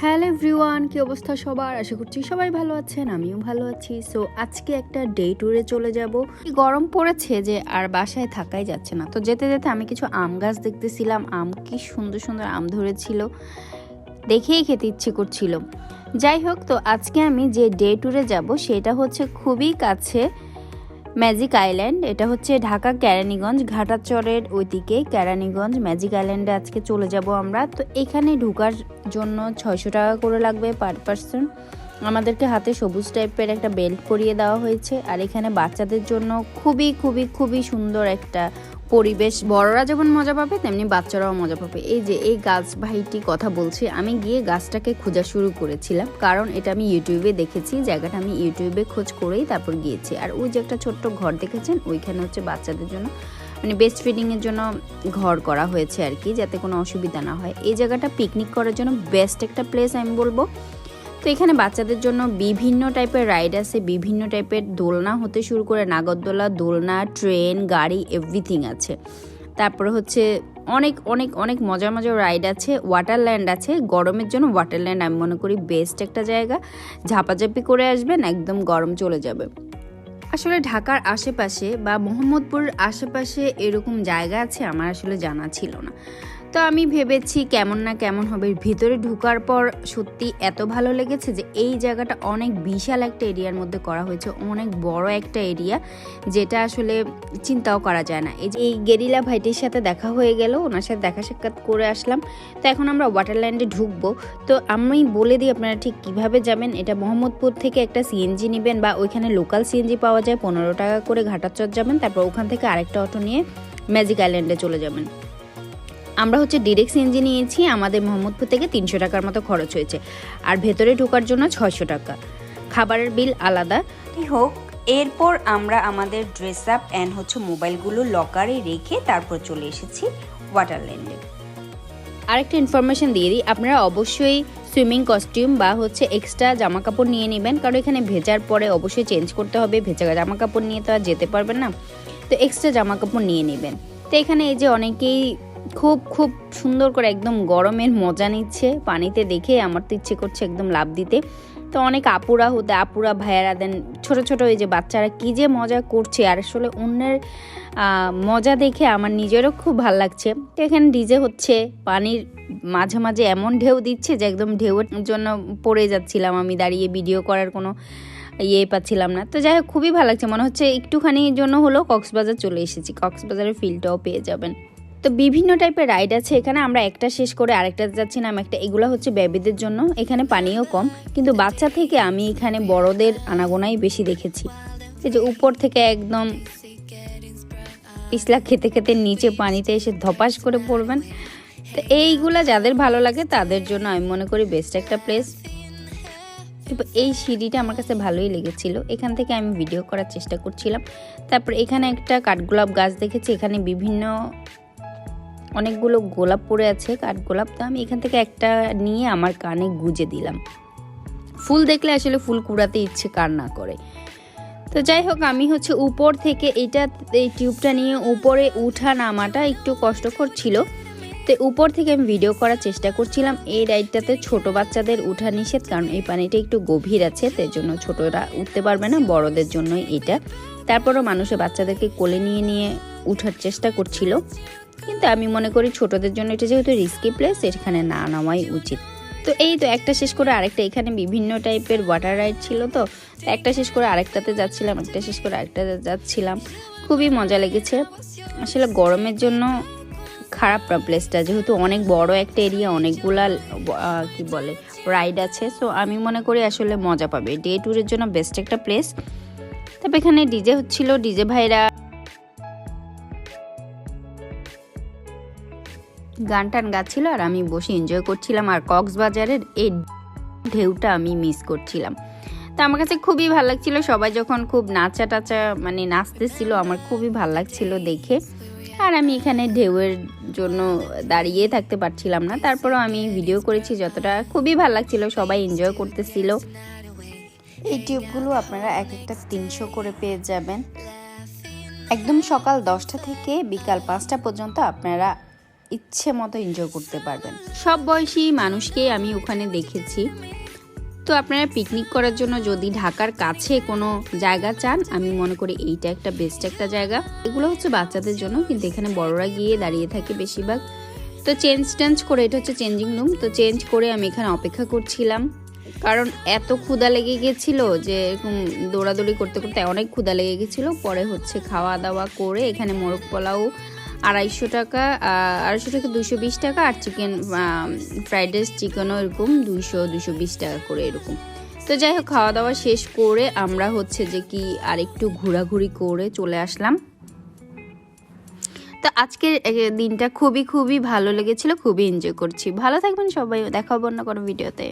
Hello everyone, কি অবস্থা সবার? আশা করছি সবাই ভালো আছেন, আমিও ভালো আছি। সো আজকে একটা ডে ট্যুরে চলে যাব। গরম পড়েছে যে আর বাসায় থাকাই যাচ্ছে না। তো যেতে যেতে আমি কিছু আম গাছ দেখতেছিলাম। আম কি সুন্দর সুন্দর আম ধরেছিল। দেখেই খেতে ইচ্ছে করছিল। যাই হোক, তো আজকে আমি যে ডে ট্যুরে যাব, সেটা হচ্ছে খুবই কাছে ম্যাজিক আইল্যান্ড, এটা হচ্ছে ঢাকা কেরানীগঞ্জ, ঘাটাচরের ওইদিকে কেরানীগঞ্জ ম্যাজিক আইল্যান্ডে আজকে চলে যাব আমরা। তো এখানে ঢুকার জন্য ছয়শো টাকা করে লাগবে পার পার্সন। আমাদেরকে হাতে সবুজ টাইপের একটা বেল্ট পরিয়ে দেওয়া হয়েছে। আর এখানে বাচ্চাদের জন্য খুবই খুবই খুবই সুন্দর একটা পরিবেশ, বড়রা যেমন মজা পাবে, তেমনি বাচ্চারাও মজা পাবে। এই যে, এই গাছ ভাইটি কথা বলছে, আমি গিয়ে গাছটাকে খোঁজা শুরু করেছিলাম। কারণ এটা আমি ইউটিউবে দেখেছি, জায়গাটা আমি ইউটিউবে খোঁজ করেই তারপর গিয়েছি। আর ওই যে একটা ছোট্ট ঘর দেখেছেন, ওইখানে হচ্ছে বাচ্চাদের জন্য মানে বেস্ট ফিডিংয়ের জন্য ঘর করা হয়েছে আর কি, যাতে কোনো অসুবিধা না হয়। এই জায়গাটা পিকনিক করার জন্য বেস্ট একটা প্লেস আমি বলব। তো এখানে বাচ্চাদের জন্য বিভিন্ন টাইপের রাইড আছে, বিভিন্ন টাইপের দোলনা হতে শুরু করে নাগরদোলা, দোলনা ট্রেন গাড়ি এভরিথিং আছে। তারপরে হচ্ছে অনেক অনেক অনেক মজার মজার রাইড আছে ওয়াটারল্যান্ড আছে, গরমের জন্য ওয়াটারল্যান্ড আমি মনে করি বেস্ট একটা জায়গা। ঝাপাঝাপি করে আসবেন, একদম গরম চলে যাবে। আসলে ঢাকার আশেপাশে বা মোহাম্মদপুরের আশেপাশে এরকম জায়গা আছে, আমার আসলে জানা ছিল না। তো আমি ভেবেছি কেমন না কেমন হবে। ভিতরে ঢুকার পর সত্যি এত ভালো লেগেছে যে এই জায়গাটা অনেক বিশাল একটা এরিয়ার মধ্যে করা হয়েছে। অনেক বড় একটা এরিয়া যেটা আসলে চিন্তাও করা যায় না। এই যে এই গেরিলা ভাইটির সাথে দেখা হয়ে গেল, ওনার সাথে দেখা সাক্ষাৎ করে আসলাম। তো এখন আমরা ওয়াটারল্যান্ডে ঢুকবো। তো আমি বলে দিই আপনারা ঠিক কীভাবে যাবেন? এটা মোহাম্মদপুর থেকে একটা সিএনজি নেবেন বা ওইখানে লোকাল সিএনজি পাওয়া যায়। পনেরো টাকা করে ঘাটাচর যাবেন, তারপর ওখান থেকে আরেকটা অটো নিয়ে ম্যাজিক আইল্যান্ডে চলে যাবেন। আমরা হচ্ছে ডিরেক্ট সিএনজি নিয়েছি আমাদের মোহাম্মদপুর থেকে তিনশো টাকার মতো খরচ হয়েছে। আর ভেতরে ঢোকার জন্য ছয়শো টাকা। খাবারের বিল আলাদা। হোক এরপর আমরা আমাদের ড্রেস আপ অ্যান্ড হচ্ছে মোবাইলগুলো লকারে রেখে তারপর চলে এসেছি ওয়াটারল্যান্ডে আরেকটা ইনফরমেশন দিয়ে দিই আপনারা অবশ্যই সুইমিং কস্টিউম বা হচ্ছে এক্সট্রা জামা কাপড় নিয়ে নেবেন কারণ এখানে ভেজার পরে অবশ্যই চেঞ্জ করতে হবে ভেজা জামা কাপড় নিয়ে তো আর যেতে পারবেন না। তো এক্সট্রা জামা কাপড় নিয়ে নেবেন। তো এখানে এই যে অনেকেই খুব খুব সুন্দর করে একদম গরমের মজা নিচ্ছে। পানিতে দেখে আমার তো ইচ্ছে করছে একদম লাভ দিতে। তো অনেক আপুরা হতে আপুরা ভাইয়ারা দেন, ছোট ছোট এই যে বাচ্চারা কী যে মজা করছে। আর আসলে অন্যের মজা দেখে আমার নিজেরও খুব ভালো লাগছে। তো এখানে ডিজে হচ্ছে, পানির মাঝে মাঝে এমন ঢেউ দিচ্ছে যে একদম ঢেউয়ের জন্য পড়ে যাচ্ছিলাম আমি, দাঁড়িয়ে ভিডিও করার কোনো ইয়ে পাচ্ছিলাম না। তো যাই হোক, খুবই ভালো লাগছে। মনে হচ্ছে একটুখানির জন্য হলেও কক্সবাজার চলে এসেছি। কক্সবাজারের ফিলটাও পেয়ে যাবেন। তো বিভিন্ন টাইপের রাইড আছে। এখানে আমরা একটা শেষ করে আরেকটা যাচ্ছিলাম একটা, এগুলো হচ্ছে বেবিদের জন্য। এখানে পানিও কম। কিন্তু বাচ্চা থেকে আমি এখানে বড়দের আনাগোনাই বেশি দেখেছি। এই যে উপর থেকে একদম পিছলা খেতে খেতে নিচে পানিতে এসে ধপাস করে পড়বেন। তো এইগুলা যাদের ভালো লাগে তাদের জন্য আমি মনে করি বেস্ট একটা প্লেস এই সিঁড়িটা আমার কাছে ভালোই লেগেছিল। এখান থেকে আমি ভিডিও করার চেষ্টা করছিলাম। তারপর এখানে একটা কাঠগোলাপ গাছ দেখেছি। এখানে বিভিন্ন অনেকগুলো গোলাপ পড়ে আছে কাঠ গোলাপ তো আমি এখান থেকে একটা নিয়ে আমার কানে গুজে দিলাম। ফুল দেখলে আসলে ফুল কুড়াতে ইচ্ছে কার না করে। তো যাই হোক, আমি হচ্ছে উপর থেকে এটা, এই টিউবটা নিয়ে উপরে উঠা নামাটা একটু কষ্টকর ছিল। তো উপর থেকে আমি ভিডিও করার চেষ্টা করছিলাম এই রাইডটাতে ছোট বাচ্চাদের উঠা নিষেধ, কারণ এই পানিটা একটু গভীর আছে, তাই জন্য ছোটরা উঠতে পারবে না, বড়দের জন্যই এটা। তারপরও মানুষের বাচ্চাদেরকে কোলে নিয়ে নিয়ে উঠার চেষ্টা করছিল। কিন্তু আমি মনে করি ছোটদের জন্য এটা যেহেতু রিস্কি প্লেস এখানে না নামাই উচিত। তো এই তো একটা শেষ করে আরেকটা, এখানে বিভিন্ন টাইপের ওয়াটার রাইড ছিল তো একটা শেষ করে আরেকটাতে যাচ্ছিলাম, একটা শেষ করে আরেকটাতে যাচ্ছিলাম। খুবই মজা লেগেছে। আসলে গরমের জন্য খারাপ না প্লেসটা যেহেতু অনেক বড় একটা এরিয়া অনেকগুলা কি বলে রাইড আছে। সো আমি মনে করি আসলে মজা পাবে। ডে ট্যুরের জন্য বেস্ট একটা প্লেস তবে এখানে ডিজে হচ্ছিল ডিজে ভাইরা গান টান গাচ্ছিল আর আমি বসে এনজয় করছিলাম আর কক্সবাজারের এই ঢেউটা আমি মিস করছিলাম। তা আমার কাছে খুবই ভালো লাগছিল। সবাই যখন খুব নাচা টাচা মানে নাচতেছিল, আমার খুবই ভালো লাগছিল দেখে। আর আমি এখানে ঢেউয়ের জন্য দাঁড়িয়ে থাকতে পারছিলাম না। তারপরেও আমি ভিডিও করেছি যতটা খুবই ভালো লাগছিল, সবাই এনজয় করতেছিল। এই টিউবগুলো আপনারা এক একটা তিনশো করে পেয়ে যাবেন। একদম সকাল দশটা থেকে বিকাল পাঁচটা পর্যন্ত আপনারা ইচ্ছে মতো এনজয় করতে পারবেন। সব বয়সী মানুষকেই আমি ওখানে দেখেছি। তো আপনারা পিকনিক করার জন্য যদি ঢাকার কাছে কোনো জায়গা চান, আমি মনে করি এইটা একটা বেস্ট একটা জায়গা। এগুলো হচ্ছে বাচ্চাদের জন্য, কিন্তু এখানে বড়রা গিয়ে দাঁড়িয়ে থাকে বেশিরভাগ। তো চেঞ্জ টেঞ্জ করে, এটা হচ্ছে চেঞ্জিং রুম তো চেঞ্জ করে আমি এখানে অপেক্ষা করছিলাম। কারণ এত ক্ষুদা লেগে গেছিল যে এরকম দৌড়াদৌড়ি করতে করতে অনেক ক্ষুদা লেগে গেছিল। পরে হচ্ছে খাওয়া দাওয়া করে এখানে মোরগ পোলাও আড়াইশো টাকা আড়াইশো টাকা দুশো বিশ টাকা আর চিকেন ফ্রাইড রাইস চিকেনও এরকম দুইশো দুশো বিশ টাকা করে এরকম। তো যাই হোক, খাওয়া দাওয়া শেষ করে আমরা হচ্ছে যে কি আর একটু ঘোরাঘুরি করে চলে আসলাম। তো আজকের দিনটা খুবই খুবই ভালো লেগেছিল, খুবই এনজয় করছি। ভালো থাকবেন সবাই, দেখা হবে অন্য কোনো ভিডিওতে